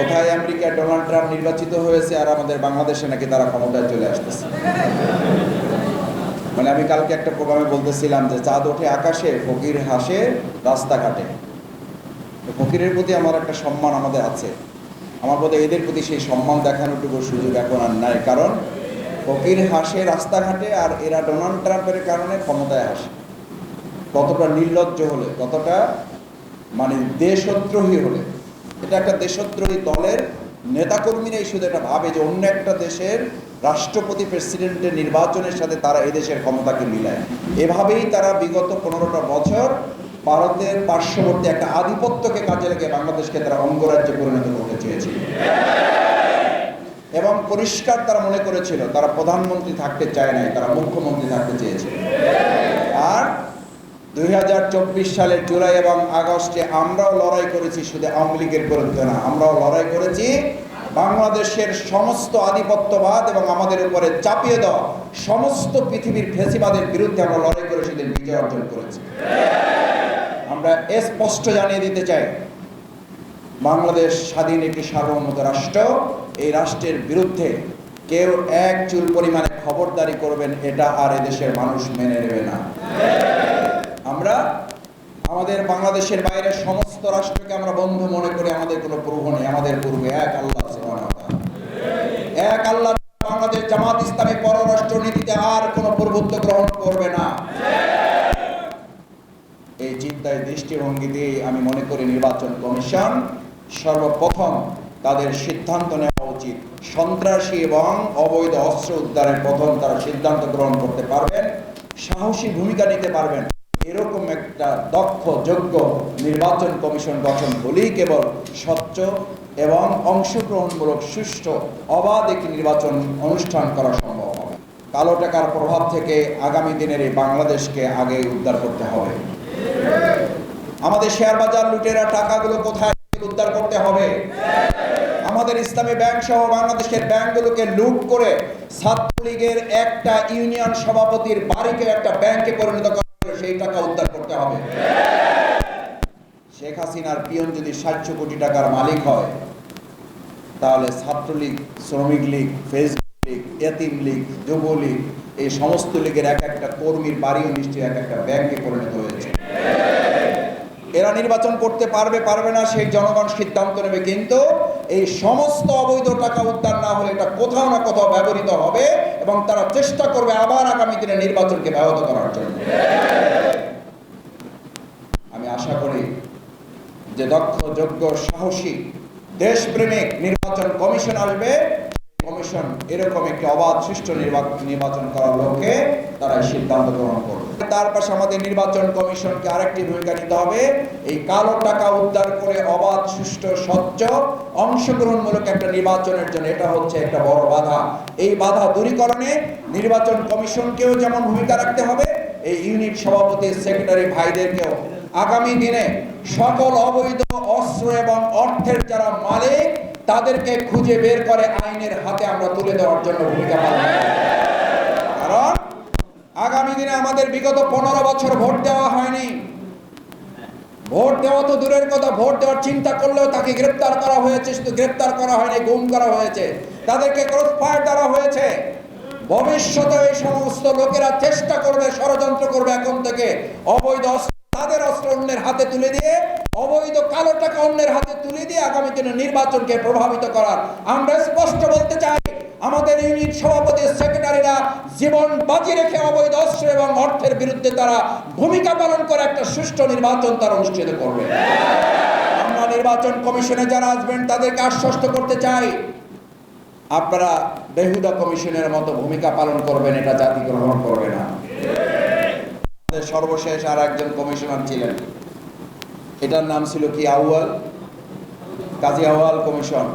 কোথায় America Donald Trump নির্বাচিত হয়েছে আর আমাদের বাংলাদেশে নাকি তারা ক্ষমতায় চলে আসতেছে? মানে আমি কালকে একটা প্রোগ্রামে বলতেছিলাম যে চাঁদ ওঠে আকাশে, ফকির হাসে রাস্তাঘাটে। ফকিরের প্রতি আমার একটা সম্মান আমাদের আছে। আমার বোধহয় এদের প্রতি সেই সম্মান দেখানোটুকু সুযোগ এখন আর নাই। কারণ ফকির হাসে রাস্তাঘাটে আর এরা ডোনাল্ড ট্রাম্পের কারণে ক্ষমতায় আসে কতটা নির্লজ্জ হলে, কতটা মানে দেশদ্রোহী হলে এটা একটা দেশদ্রোহী দলের নেতাকর্মীরাই শুধু এটা ভাবে যে অন্য একটা দেশের রাষ্ট্রপতি প্রেসিডেন্টের নির্বাচনের সাথে তারা এই দেশের ক্ষমতাকে মিলায়। এভাবেই তারা বিগত পনেরোটা বছর ভারতের পার্শ্ববর্তী একটা আধিপত্যকে কাজে লেগে বাংলাদেশকে তারা অঙ্গরাজ্যে পরিণত করতে চেয়েছিল। এবং পরিষ্কার তারা মনে করেছিল, তারা প্রধানমন্ত্রী থাকতে চায় নাই, তারা মুখ্যমন্ত্রী থাকতে চেয়েছিল। আর দুই হাজার চব্বিশ সালের জুলাই এবং আগস্টে আমরাও লড়াই করেছি শুধু আওয়ামী লীগের বিরুদ্ধে না, আমরাও লড়াই করেছি বাংলাদেশের সমস্ত আধিপত্যবাদ এবং আমাদের উপরে চাপিয়ে দেওয়া সমস্ত পৃথিবীর ফেসিবাদের বিরুদ্ধে আমরা লড়াই করে সেদিন বিজয় অর্জন করেছি। আমরা স্পষ্ট জানিয়ে দিতে চাই, বাংলাদেশ স্বাধীন একটি সার্বভৌমত রাষ্ট্র, এই রাষ্ট্রের বিরুদ্ধে কেউ এক চুল পরিমাণে খবরদারি করবেন এটা আর এদেশের মানুষ মেনে নেবে না। আমরা আমাদের বাংলাদেশের বাইরে সমস্ত রাষ্ট্রকে আমরা বন্ধু মনে করি, আমাদের কোনো প্রভু নেই, আমাদের পূর্বে এক আল্লাহ। এক আল্লাহ বাংলাদেশ জামাত ইসলামী পররাষ্ট্র নীতিতে আর কোনো প্রভুত্ব গ্রহণ করবে না। এই চিন্তায় আমি মনে করি নির্বাচন কমিশন সর্বপ্রথম তাদের সিদ্ধান্ত নেওয়া উচিত। সন্ত্রাসী এবং অবৈধ অস্ত্র উদ্ধারের প্রথম তারা সিদ্ধান্ত গ্রহণ করতে পারবেন, সাহসী ভূমিকা নিতে পারবেন। এরকম একটা দক্ষ, যোগ্য নির্বাচন কমিশন গঠন হলেই কেবল স্বচ্ছ এবং অংশগ্রহণমূলক, সুষ্ঠু, অবাধ একটি নির্বাচন অনুষ্ঠান করা সম্ভব হবে। কালো টাকার প্রভাব থেকে আগামী দিনের এই বাংলাদেশকে আগে উদ্ধার করতে হবে। আমাদের শেয়ার বাজার লুটেরা টাকাগুলো কোথায় উদ্ধার করতে হবে? আমাদের ইসলামী ব্যাংক সহ বাংলাদেশের ব্যাংকগুলোকে লুট করে ছাত্রলীগের একটা ইউনিয়ন সভাপতির বাড়িকে একটা ব্যাংকে পরিণত সেই টাকা উদ্ধার করতে হবে। শেখ হাসিনার পিয়ন যদি কোটি টাকার মালিক হয়, তাহলে ছাত্রলীগ, শ্রমিক লীগ, ফেসবুক লীগ, এতিম লীগ যুবলীগ এই সমস্ত লীগের এক একটা কর্মীর বাড়িও নিশ্চয়ই এক একটা ব্যাংকে পরিণত হয়েছে। এরা নির্বাচন করতে পারবে পারবে না, সেই জনগণ সিদ্ধান্ত নেবে, কিন্তু এই সমস্ত অবৈধ টাকা উদ্ধার না হলে এটা কোথাও না কোথাও ব্যবহৃত হবে এবং তারা চেষ্টা করবে আবার আগামী দিনে নির্বাচনকে ব্যাহত করার জন্য আমি আশা করি যে দক্ষ, যোগ্য, সাহসী, দেশপ্রেমিক নির্বাচন কমিশন আসবে কমিশন এরকম একটি অবাধ, সুষ্ঠু নির্বাচন করার লক্ষ্যে তারা সিদ্ধান্ত গ্রহণ করবে। তার পাশে আমাদের নির্বাচন কমিশনকে আরেকটি ভূমিকা নিতে হবে, এই কালো টাকা উদ্ধার করে অবাধ, সুষ্ঠু, স্বচ্ছ, অংশগ্রহণমূলক একটা নির্বাচনের জন্য এটা হচ্ছে একটা বড় বাধা। এই বাধা দূরীকরণে নির্বাচন কমিশনকেও যেমন ভূমিকা রাখতে হবে, এই ইউনিট সভাপতি সেক্রেটারি ভাইদেরকেও আগামী দিনে সকল অবৈধ অস্ত্র এবং অর্থের যারা মালিক, তাদেরকে খুঁজে বের করে আইনের হাতে আমরা তুলে দেওয়ার জন্য ভূমিকা পালন কারণ আগামী দিনে আমাদের বিগত পনেরো বছর ভোট দেওয়া হয়নি। ভোট দেওয়া তো দূরের কথা, ভোট দেওয়ার চিন্তা করলেও তাকে গ্রেপ্তার করা হয়েছে, শুধু গ্রেপ্তার করা হয়নি, গুম করা হয়েছে। তাদেরকে ক্রস ফায়ার দেওয়া হয়েছে। ভবিষ্যতে এই সমস্ত লোকেরা চেষ্টা করবে, ষড়যন্ত্র করবে এখন থেকে। অবৈধ তাদের অস্ত্র অন্যের হাতে তুলে দিয়ে, অবৈধ কালো টাকা অন্যের হাতে তুলে দিয়ে আগামী দিনে নির্বাচনকে প্রভাবিত করার। আমরা স্পষ্ট বলতে চাই, আমাদের ইউনিট সভাপতি সেক্রেটারিরা জীবন বাজি রেখে অবৈধ অস্ত্র এবং অর্থের বিরুদ্ধে তারা ভূমিকা পালন করে একটা সুষ্ঠু নির্বাচন তারা অনুষ্ঠিত করবে। আমরা নির্বাচন কমিশনে যারা আসবেন, তাদেরকে আশ্বস্ত করতে চাই, আপনারা বেহুদা কমিশনের মতো ভূমিকা পালন করবেন, এটা জাতি গ্রহণ করবে না। সর্বশেষ আর একজন কমিশনার ছিলেন। এটার নাম ছিল কি আউয়াল? কাজী আওয়াল কমিশন।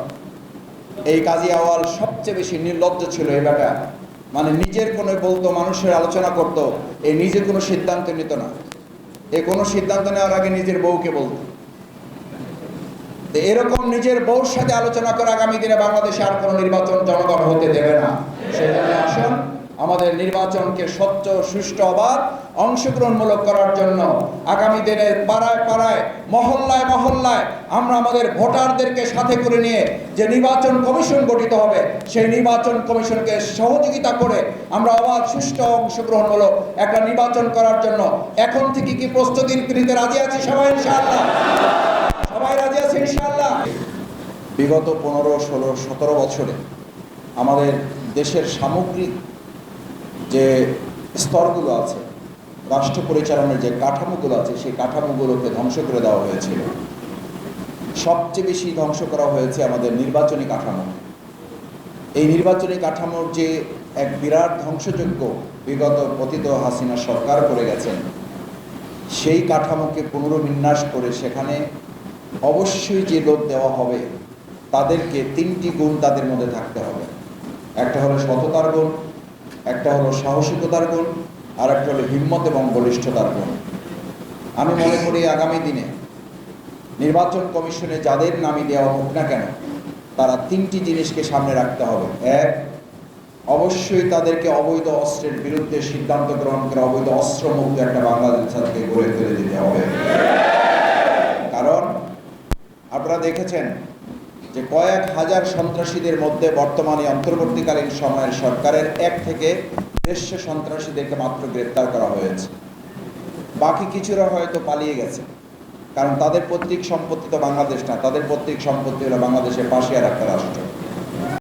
এই কাজী আওয়াল সবচেয়ে বেশি নির্লজ্জ ছিল এই ব্যাটা মানে নিজের কোনো বলতো, মানুষের আলোচনা করত এই নিজে কোনো সিদ্ধান্ত নিত না। এ কোনো সিদ্ধান্ত নেওয়ার আগে নিজের বউকে বলতো। এরকম নিজের বউর সাথে আলোচনা করে আগামী দিনে বাংলাদেশে আর কোনো নির্বাচন জনগণ হতে দেবে না। সেজন্য আসুন। আমাদের নির্বাচনকে স্বচ্ছ, সুষ্ঠু অবাধ অংশগ্রহণমূলক করার জন্য আগামী দিনের পাড়ায় পাড়ায়, মহল্লায় মহল্লায় আমরা আমাদের ভোটারদেরকে সাথে করে নিয়ে যে নির্বাচন কমিশন গঠিত হবে, সেই নির্বাচন কমিশনকে সহযোগিতা করে আমরা অবাধ সুষ্ঠু অংশগ্রহণমূলক একটা নির্বাচন করার জন্য এখন থেকে কি প্রস্তুতি নিতে রাজি আছি সবাই ইনশাআল্লাহ? সবাই রাজি আছে ইনশাআল্লাহ? বিগত পনেরো, ষোলো, সতেরো বছরে আমাদের দেশের সামগ্রিক যে স্তরগুলো আছে, রাষ্ট্র পরিচালনার যে কাঠামোগুলো আছে, সেই কাঠামোগুলোকে ধ্বংস করে দেওয়া হয়েছিল। সবচেয়ে বেশি ধ্বংস করা হয়েছে আমাদের নির্বাচনী কাঠামো। এই নির্বাচনী কাঠামোর যে এক বিরাট ধ্বংসযোগ্য বিগত পতিত হাসিনা সরকার করে গেছেন, সেই কাঠামোকে পুনর্বিন্যাস করে সেখানে অবশ্যই যে লোক দেওয়া হবে, তাদেরকে তিনটি গুণ তাদের মধ্যে থাকতে হবে। একটা হলো সততার গুণ একটা হলো সাহসিকতার গুণ আর একটা হলো হিম্মত এবং বলিষ্ঠতার গুণ। আমি মনে করি আগামী দিনে নির্বাচন কমিশনে যাদের নামই দেওয়া হোক না কেন, তারা তিনটি জিনিসকে সামনে রাখতে হবে। এক, অবশ্যই তাদেরকে অবৈধ অস্ত্রের বিরুদ্ধে সিদ্ধান্ত গ্রহণ করে অবৈধ অস্ত্রমুক্ত একটা বাংলাদেশ থেকে গড়ে তুলে দিতে হবে। কারণ, আপনারা দেখেছেন যে কয়েক হাজার সন্ত্রাসীদের মধ্যে বর্তমানে অন্তর্বর্তীকালীন সময়ের সরকারের এক থেকে দেড়শো সন্ত্রাসীদেরকে মাত্র গ্রেপ্তার করা হয়েছে। বাকি কিছুরা হয়তো পালিয়ে গেছে। কারণ তাদের পৈতৃক সম্পত্তি তো বাংলাদেশ না, তাদের পৈতৃক সম্পত্তি হলো বাংলাদেশের পাশে আর একটা রাষ্ট্র।